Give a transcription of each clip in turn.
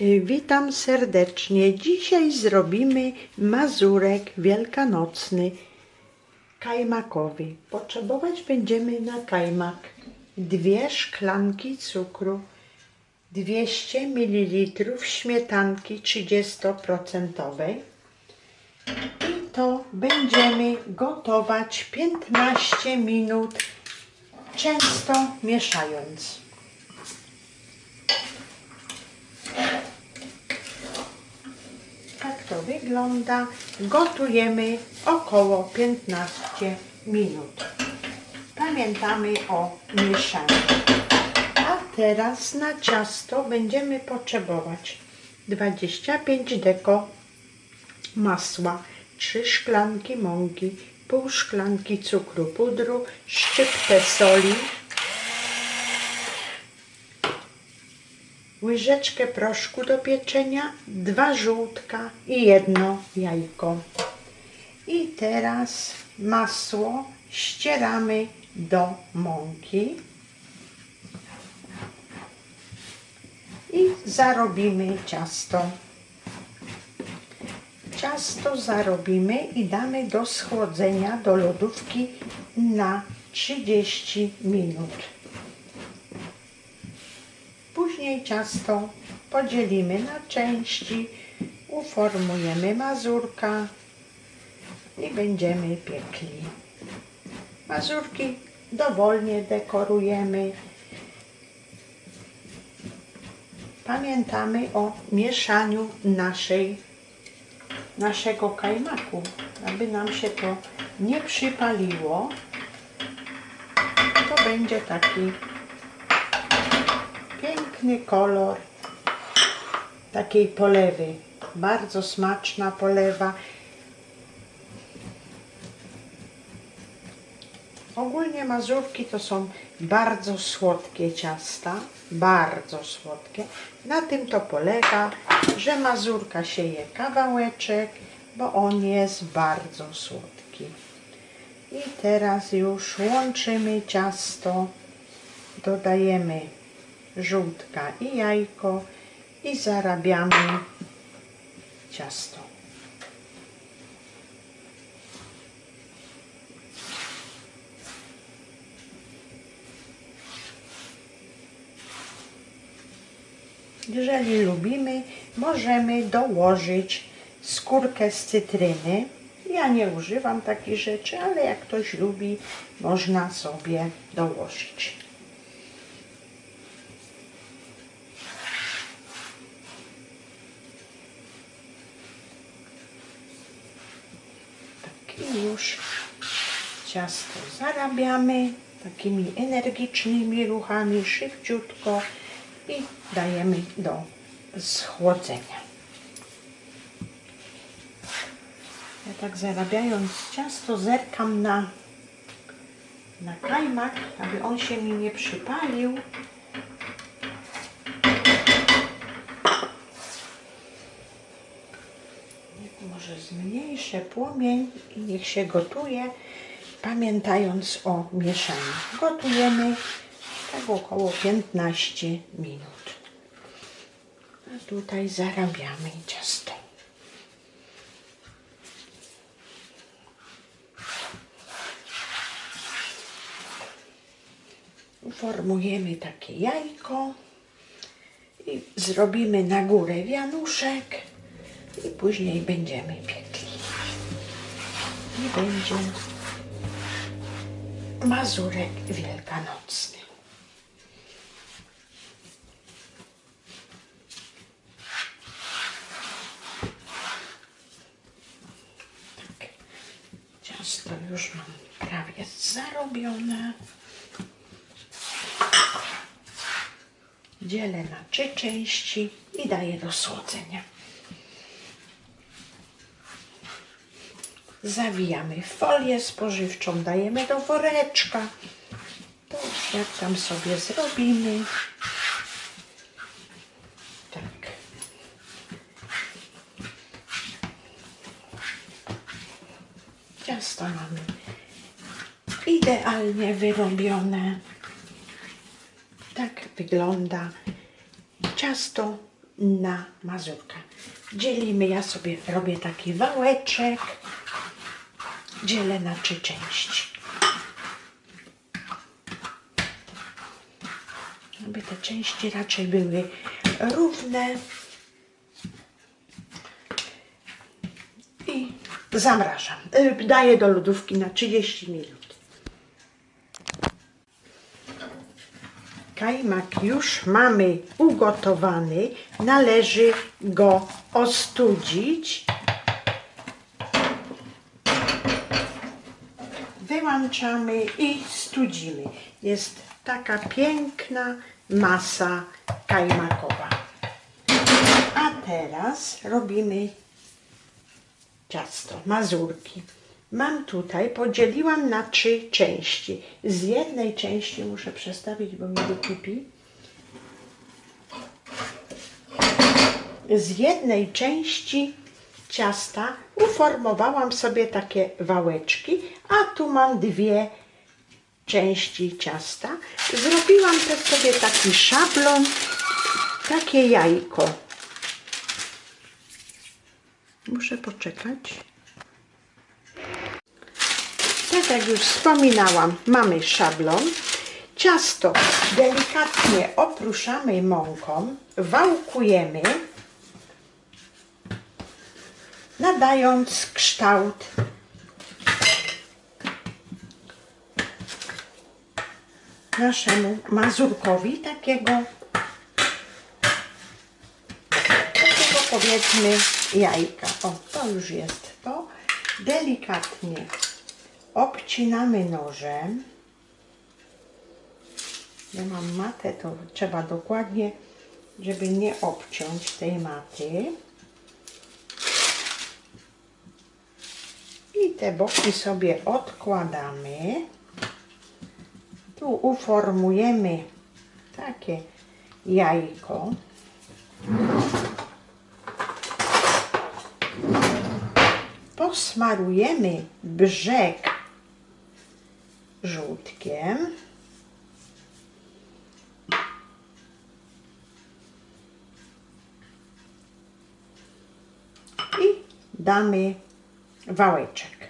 Witam serdecznie. Dzisiaj zrobimy mazurek wielkanocny kajmakowy. Potrzebować będziemy na kajmak dwie szklanki cukru, 200 ml śmietanki 30% i to będziemy gotować 15 minut, często mieszając. Tak to wygląda. Gotujemy około 15 minut. Pamiętamy o mieszaniu. A teraz na ciasto będziemy potrzebować 25 deko masła, 3 szklanki mąki, pół szklanki cukru pudru, szczyptę soli, łyżeczkę proszku do pieczenia, dwa żółtka i jedno jajko. I teraz masło ścieramy do mąki i zarobimy ciasto. Ciasto zarobimy i damy do schłodzenia do lodówki na 30 minut. Później ciasto podzielimy na części, uformujemy mazurka i będziemy piekli. Mazurki dowolnie dekorujemy. Pamiętamy o mieszaniu naszej, naszego kajmaku, aby nam się to nie przypaliło. To będzie taki piękny kolor takiej polewy. Bardzo smaczna polewa. Ogólnie mazurki to są bardzo słodkie ciasta, bardzo słodkie. Na tym to polega, że mazurka się je kawałeczek, bo on jest bardzo słodki. I teraz już łączymy ciasto, dodajemy żółtka i jajko i zarabiamy ciasto. Jeżeli lubimy, możemy dołożyć skórkę z cytryny. Ja nie używam takich rzeczy, ale jak ktoś lubi, można sobie dołożyć. I już ciasto zarabiamy takimi energicznymi ruchami, szybciutko i dajemy do schłodzenia. Ja tak zarabiając ciasto zerkam na, na kajmak, aby on się mi nie przypalił. Może zmniejszę płomień i niech się gotuje, pamiętając o mieszaniu. Gotujemy tak około 15 minut. A tutaj zarabiamy ciasto. Uformujemy takie jajko i zrobimy na górę wianuszek i później będziemy piekli. I będzie mazurek wielkanocny. Tak. Ciasto już mam prawie zarobione. Dzielę na trzy części i daję do słodzenia. Zawijamy folię spożywczą, dajemy do woreczka. To jak tam sobie zrobimy. Tak. Ciasto mamy idealnie wyrobione. Tak wygląda ciasto na mazurka. Dzielimy, ja sobie robię taki wałeczek. Dzielę na trzy części. Aby te części raczej były równe. I zamrażam. Y, Daję do lodówki na 30 minut. Kajmak już mamy ugotowany. Należy go ostudzić. Wyłączamy i studzimy. Jest taka piękna masa kajmakowa. A teraz robimy ciasto, mazurki. Mam tutaj, podzieliłam na trzy części. Z jednej części muszę przestawić, bo mi wykupi. Z jednej części ciasta uformowałam sobie takie wałeczki, a tu mam dwie części ciasta. Zrobiłam też sobie taki szablon, takie jajko. Muszę poczekać. Tak jak już wspominałam, mamy szablon. Ciasto delikatnie opruszamy mąką, wałkujemy, nadając kształt naszemu mazurkowi takiego, takiego powiedzmy jajka. O, to już jest to. Delikatnie obcinamy nożem. Ja mam matę, to trzeba dokładnie, żeby nie obciąć tej maty. I te boki sobie odkładamy. Tu uformujemy takie jajko. Posmarujemy brzeg żółtkiem. I damy wałeczek.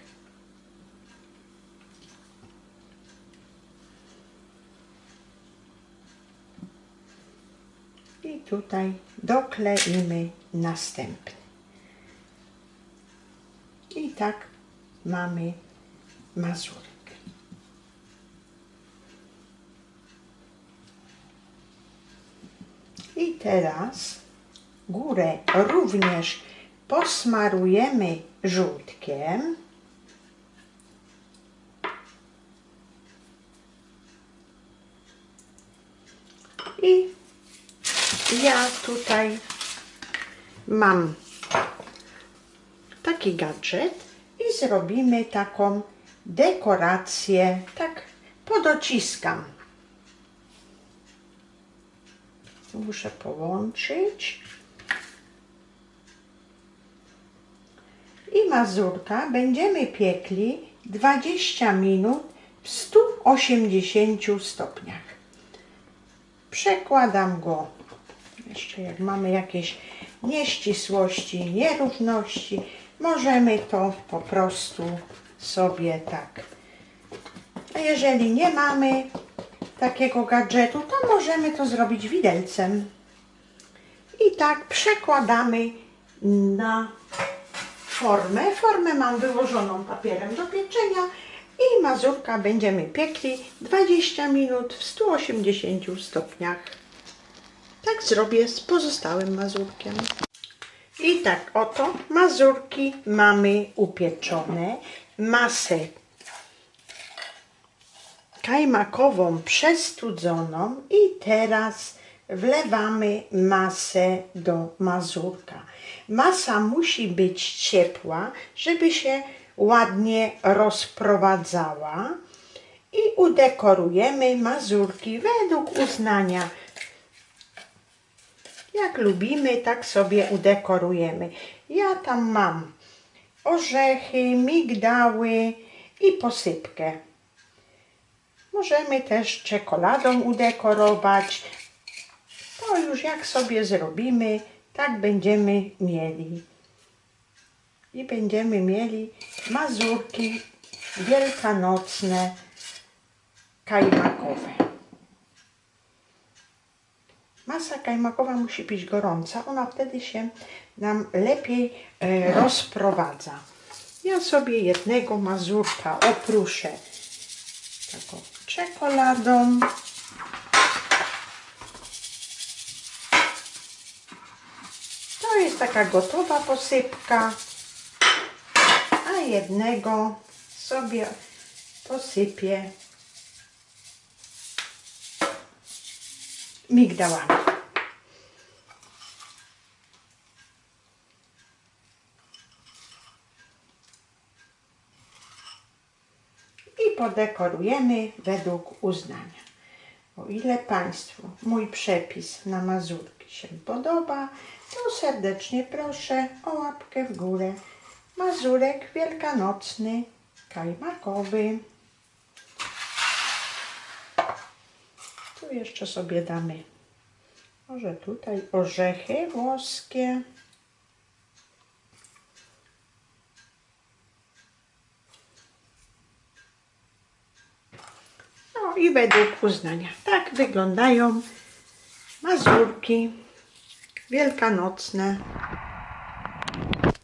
I tutaj dokleimy następny. I tak mamy mazurek. I teraz górę również posmarujemy żółtkiem. I ja tutaj mam taki gadżet i zrobimy taką dekorację, tak podociskam. Muszę połączyć. Mazurka będziemy piekli 20 minut w 180 stopniach. Przekładam go. Jeszcze jak mamy jakieś nieścisłości, nierówności, możemy to po prostu sobie tak. A jeżeli nie mamy takiego gadżetu, to możemy to zrobić widelcem. I tak przekładamy na formę. Formę mam wyłożoną papierem do pieczenia i mazurka będziemy piekli 20 minut w 180 stopniach. Tak zrobię z pozostałym mazurkiem. I tak oto mazurki mamy upieczone. Masę kajmakową przestudzoną i teraz wlewamy masę do mazurka. Masa musi być ciepła, żeby się ładnie rozprowadzała i udekorujemy mazurki według uznania. Jak lubimy, tak sobie udekorujemy. Ja tam mam orzechy, migdały i posypkę. Możemy też czekoladą udekorować. To już jak sobie zrobimy, tak będziemy mieli. I będziemy mieli mazurki wielkanocne, kajmakowe. Masa kajmakowa musi być gorąca, ona wtedy się nam lepiej e, rozprowadza. Ja sobie jednego mazurka opruszę taką czekoladą. Jest taka gotowa posypka, a jednego sobie posypię migdałami. I podekorujemy według uznania. O ile Państwu mój przepis na mazurki się podoba, to serdecznie proszę o łapkę w górę. Mazurek wielkanocny, kajmakowy. Tu jeszcze sobie damy może tutaj orzechy włoskie. No i według uznania. Tak wyglądają mazurki wielkanocne.